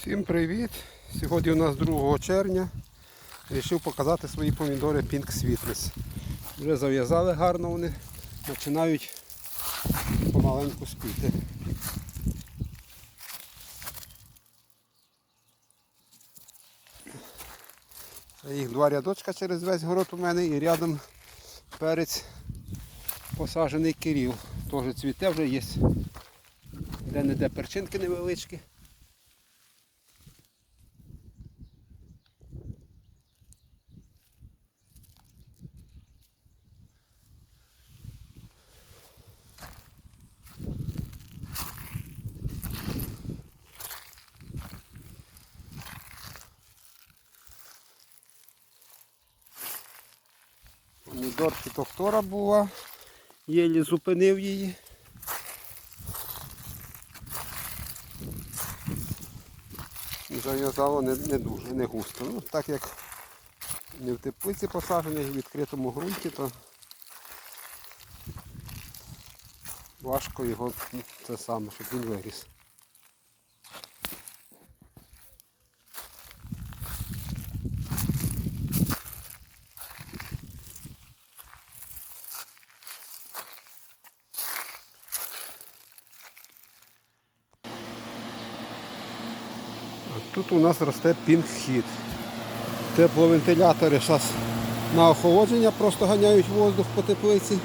Всім привіт! Сьогодні у нас 2 червня. Рішив показати свої помідори Pink Sweetness. Вже зав'язали гарно вони, починають помаленьку спіти. Їх два рядочка через весь город у мене і рядом перець посаджений Кирил. Теж цвіте вже є. Де-не-де перчинки невеличкі. Помідорки доктора була, єлі зупинив її. Зав'язало не, не дуже, не густо. Ну, так як не в теплиці посаджений, в відкритому ґрунті, то важко його ну, це саме, щоб він виріс. Тут у нас росте пінг-хід. Тепловентилятори зараз на охолодження просто ганяють воздух по теплиці.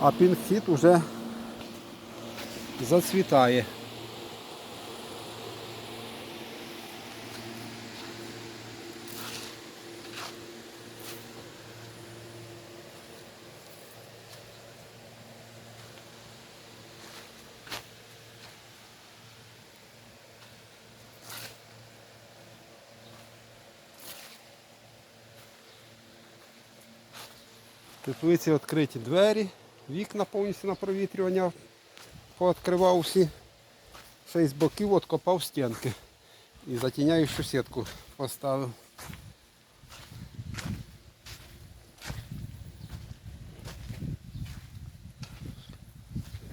А пінг-хід уже зацвітає. Теплиці відкриті двері, вікна повністю на провітрювання пооткривав всі. Ще з боків откопав стінки. І затіняючу сітку поставив.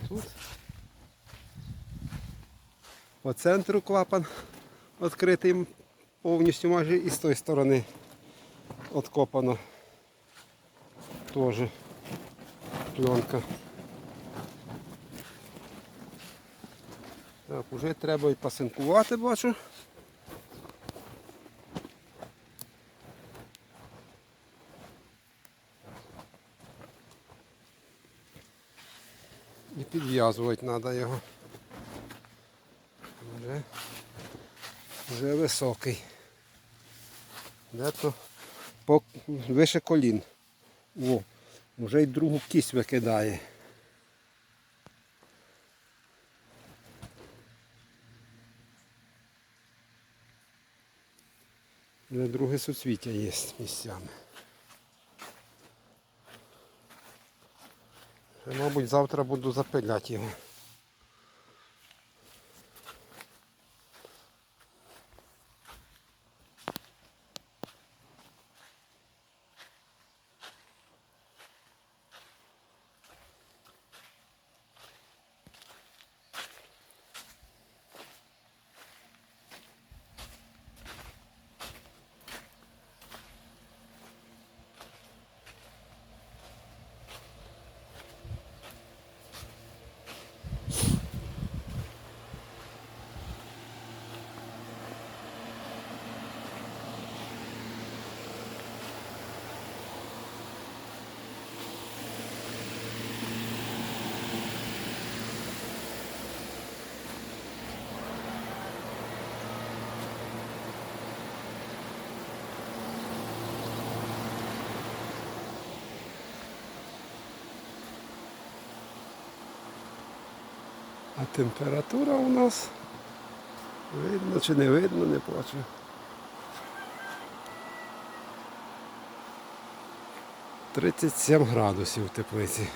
Тут по центру клапан відкритий повністю майже і з тої сторони откопано теж пленка. Так, вже треба і пасинкувати, бачу. І підв'язувати треба його. Вже, вже високий. Де-то по вище колін. О, вже й другу кість викидає. Вже друге суцвіття є місцями. Мабуть, завтра буду запиляти його. А температура у нас видно чи не видно, не бачу. Тридцять сім градусів в теплиці.